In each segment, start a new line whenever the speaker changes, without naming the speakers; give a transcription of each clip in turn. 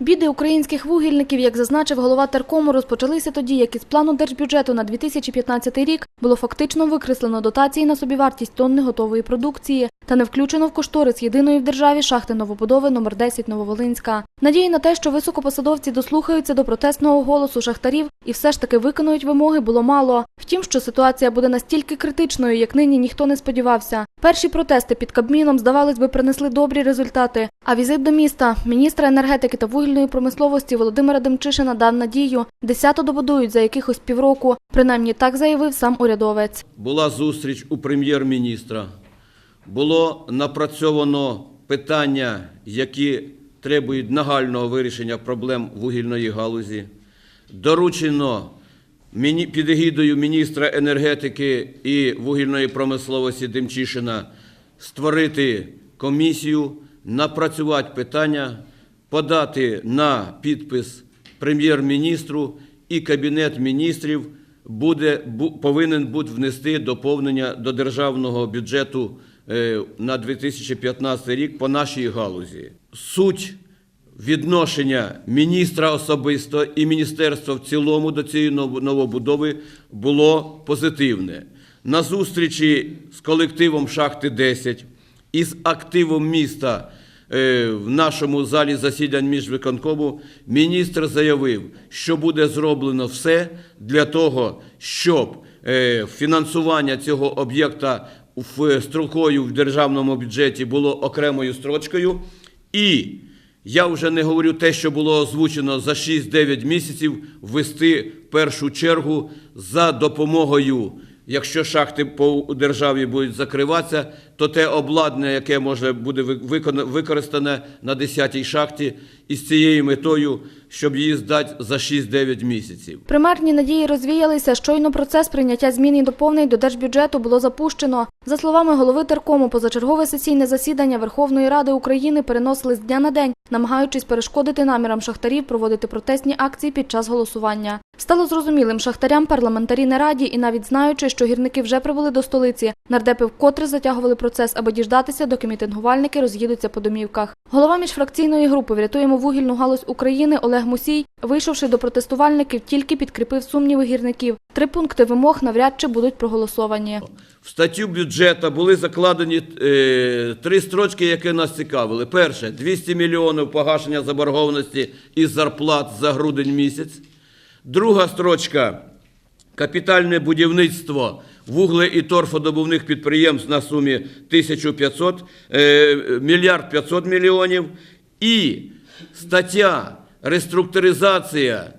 Біди українських вугільників, як зазначив голова теркому, розпочалися тоді, як із плану держбюджету на 2015 рік було фактично викреслено дотації на собівартість тонни готової продукції та не включено в кошторис єдиної в державі шахти новобудови номер 10 Нововолинська. Надії на те, що високопосадовці дослухаються до протестного голосу шахтарів і все ж таки виконують вимоги, було мало. Втім, що ситуація буде настільки критичною, як нині ніхто не сподівався. Перші протести під Кабміном, здавалось би, принесли добрі результати. А візит до міста міністра енергетики та вугільної промисловості Володимира Демчишина дав надію. Десято добудують за якихось півроку. Принаймні так заявив сам урядовець.
Була зустріч у прем'єр-міністра. Було напрацьовано питання, які требують нагального вирішення проблем вугільної галузі. Доручено під егідою міністра енергетики і вугільної промисловості Демчишина створити комісію, напрацювати питання, подати на підпис прем'єр-міністру і Кабінет міністрів буде, бу- повинен бути внести доповнення до державного бюджету е, на 2015 рік по нашій галузі. Суть відношення міністра особисто і міністерства в цілому до цієї новобудови було позитивне. На зустрічі з колективом шахти 10 і з активом міста в нашому залі засідань міжвиконкому міністр заявив, що буде зроблено все для того, щоб е, фінансування цього об'єкта в строкою в державному бюджеті було окремою строчкою. І я вже не говорю те, що було озвучено за 6-9 місяців, ввести першу чергу за допомогою, якщо шахти по державі будуть закриватися, то те обладнання, яке може буде використане на 10-й шахті, із цією метою, щоб її здати за 6-9 місяців.
Примарні надії розвіялися. Щойно процес прийняття змін і доповнень до держбюджету було запущено. За словами голови теркому, позачергове сесійне засідання Верховної Ради України переносили з дня на день, намагаючись перешкодити намірам шахтарів проводити протестні акції під час голосування. Стало зрозумілим шахтарям парламентарі не раді і навіть знаючи, що гірники вже прибули до столиці, нардепи вкотре затягували процес, аби діждатися, доки мітингувальники роз'їдуться по домівках. Голова міжфракційної групи «Врятуємо вугільну галузь України Олег Мусій, вийшовши до протестувальників, тільки підкріпив сумніви гірників. Три пункти вимог навряд чи будуть проголосовані.
В статтю бюджету були закладені е, три строчки, які нас цікавили. Перше 200 мільйонів погашення заборгованості із зарплат за грудень місяць. Друга строчка капітальне будівництво вугле- і торфодобувних підприємств на сумі 1500, е, мільярд 500 мільйонів. І стаття реструктуризація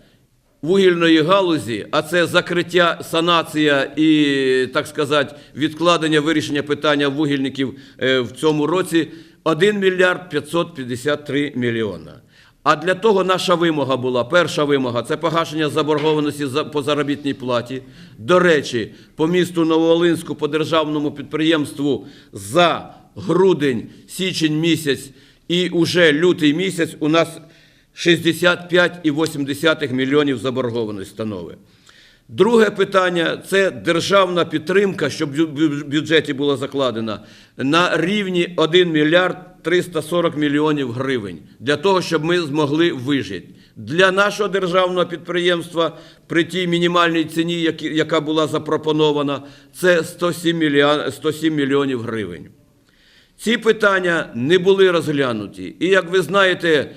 вугільної галузі, а це закриття, санація і, так сказати, відкладення вирішення питання вугільників е, в цьому році 1 мільярд 553 мільйона. А для того наша вимога була, перша вимога це погашення заборгованості по заробітній платі. До речі, по місту Новоолинську, по державному підприємству за грудень, січень місяць і уже лютий місяць у нас 65,8 мільйонів заборгованості становить. Друге питання це державна підтримка, щоб в бюджеті була закладена на рівні 1 мільярд 340 мільйонів гривень для того, щоб ми змогли вижити. Для нашого державного підприємства при тій мінімальній ціні, яка була запропонована, це 107 107 мільйонів гривень. Ці питання не були розглянуті. І як ви знаєте,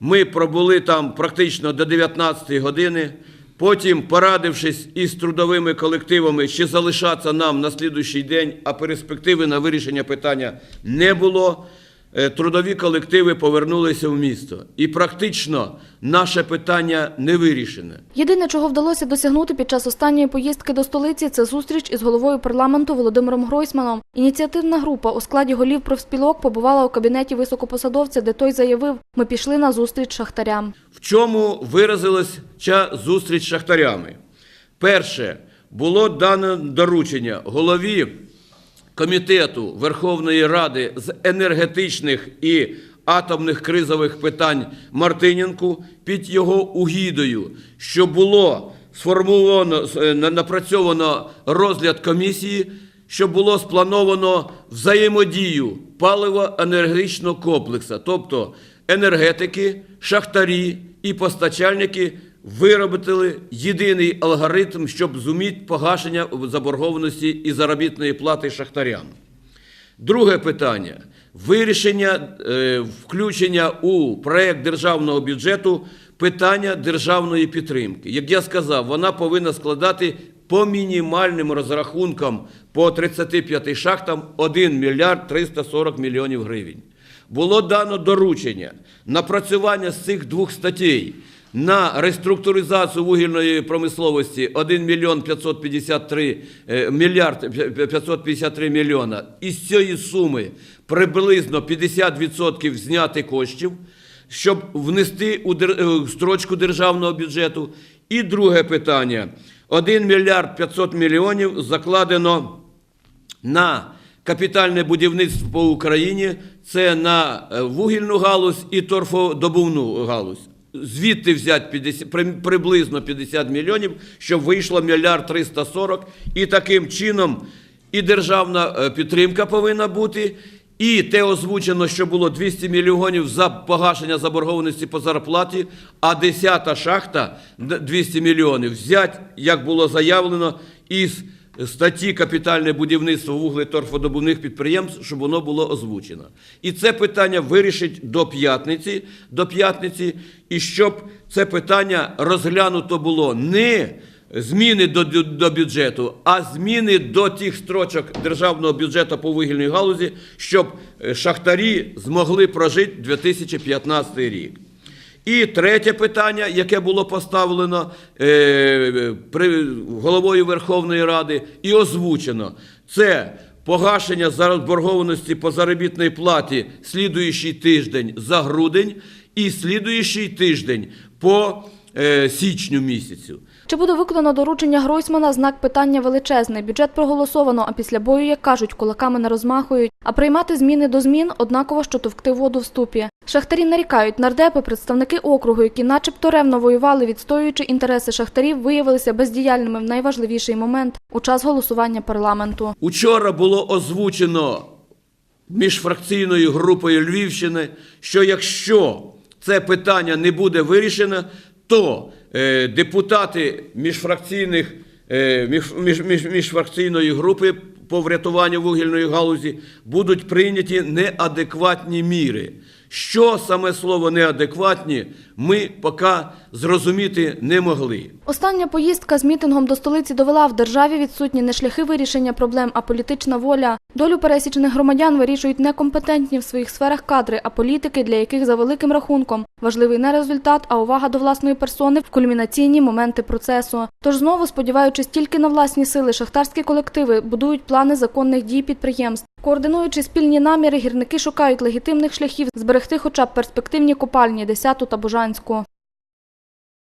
ми пробули там практично до 19 години. Потім, порадившись із трудовими колективами, чи залишатися нам на слідуючий день, а перспективи на вирішення питання не було. Е, Трудові колективи повернулися в місто. І практично наше питання не вирішене.
Єдине, чого вдалося досягнути під час останньої поїздки до столиці, це зустріч із головою парламенту Володимиром Гройсманом. Ініціативна група у складі голів профспілок побувала у кабінеті високопосадовця, де той заявив: ми пішли на зустріч шахтарям.
В чому виразилась ця зустріч з шахтарями? Перше, було дане доручення голові Комітету Верховної Ради з енергетичних і атомних кризових питань Мартиненку під його угідою, що було сформовано, е, на- напрацьовано розгляд комісії, що було сплановано взаємодію паливо-енергетичного комплексу, тобто енергетики, шахтарі і постачальники виробили єдиний алгоритм, щоб зуміти погашення заборгованості і заробітної плати шахтарям. Друге питання вирішення е, включення у проект державного бюджету питання державної підтримки. Як я сказав, вона повинна складати по мінімальним розрахункам по 35 шахтам 1 мільярд 340 мільйонів гривень. Було дано доручення напрацювання з цих двох статей на реструктуризацію вугільної промисловості 1 мільйон 553 е, мільярд 553 мільйона. Із цієї суми приблизно 50% зняти коштів, щоб внести у е, строчку державного бюджету. І друге питання. 1 мільярд 500 мільйонів закладено на капітальне будівництво по Україні, це на е, вугільну галузь і торфодобувну галузь. Звідти взяти 50, при- приблизно 50 мільйонів, щоб вийшло мільярд 340. І таким чином і державна е, підтримка повинна бути, і те озвучено, що було 200 мільйонів за погашення заборгованості по зарплаті, а 10-та шахта 200 мільйонів взять, як було заявлено, із статті капітальне будівництво вуглеторфодобувних підприємств, щоб воно було озвучено. І це питання вирішить до п'ятниці, до п'ятниці, і щоб це питання розглянуто було не зміни до, до, бюджету, а зміни до тих строчок державного бюджету по вугільній галузі, щоб е, шахтарі змогли прожити 2015 рік. І третє питання, яке було поставлено е, головою Верховної Ради і озвучено, це погашення заборгованості по заробітній платі слідуючий тиждень за грудень і слідуючий тиждень по е, січню місяцю.
Чи буде виконано доручення Гройсмана, знак питання величезний. Бюджет проголосовано, а після бою, як кажуть, кулаками не розмахують. А приймати зміни до змін однаково, що товкти воду в ступі. Шахтарі нарікають, нардепи, представники округу, які начебто ревно воювали, відстоюючи інтереси шахтарів, виявилися бездіяльними в найважливіший момент у час голосування парламенту.
Учора було озвучено міжфракційною групою Львівщини, що якщо це питання не буде вирішено, то е, депутати міжфракційних, е, між, між, між, міжфракційної групи по врятуванню вугільної галузі будуть прийняті неадекватні міри. Що саме слово неадекватні, ми поки зрозуміти не могли.
Остання поїздка з мітингом до столиці довела в державі відсутні не шляхи вирішення проблем, а політична воля. Долю пересічних громадян вирішують некомпетентні в своїх сферах кадри, а політики, для яких за великим рахунком важливий не результат, а увага до власної персони в кульмінаційні моменти процесу. Тож знову, сподіваючись тільки на власні сили, шахтарські колективи будують плани законних дій підприємств. Координуючи спільні наміри, гірники шукають легітимних шляхів зберегти хоча б перспективні копальні 10 та Божанську.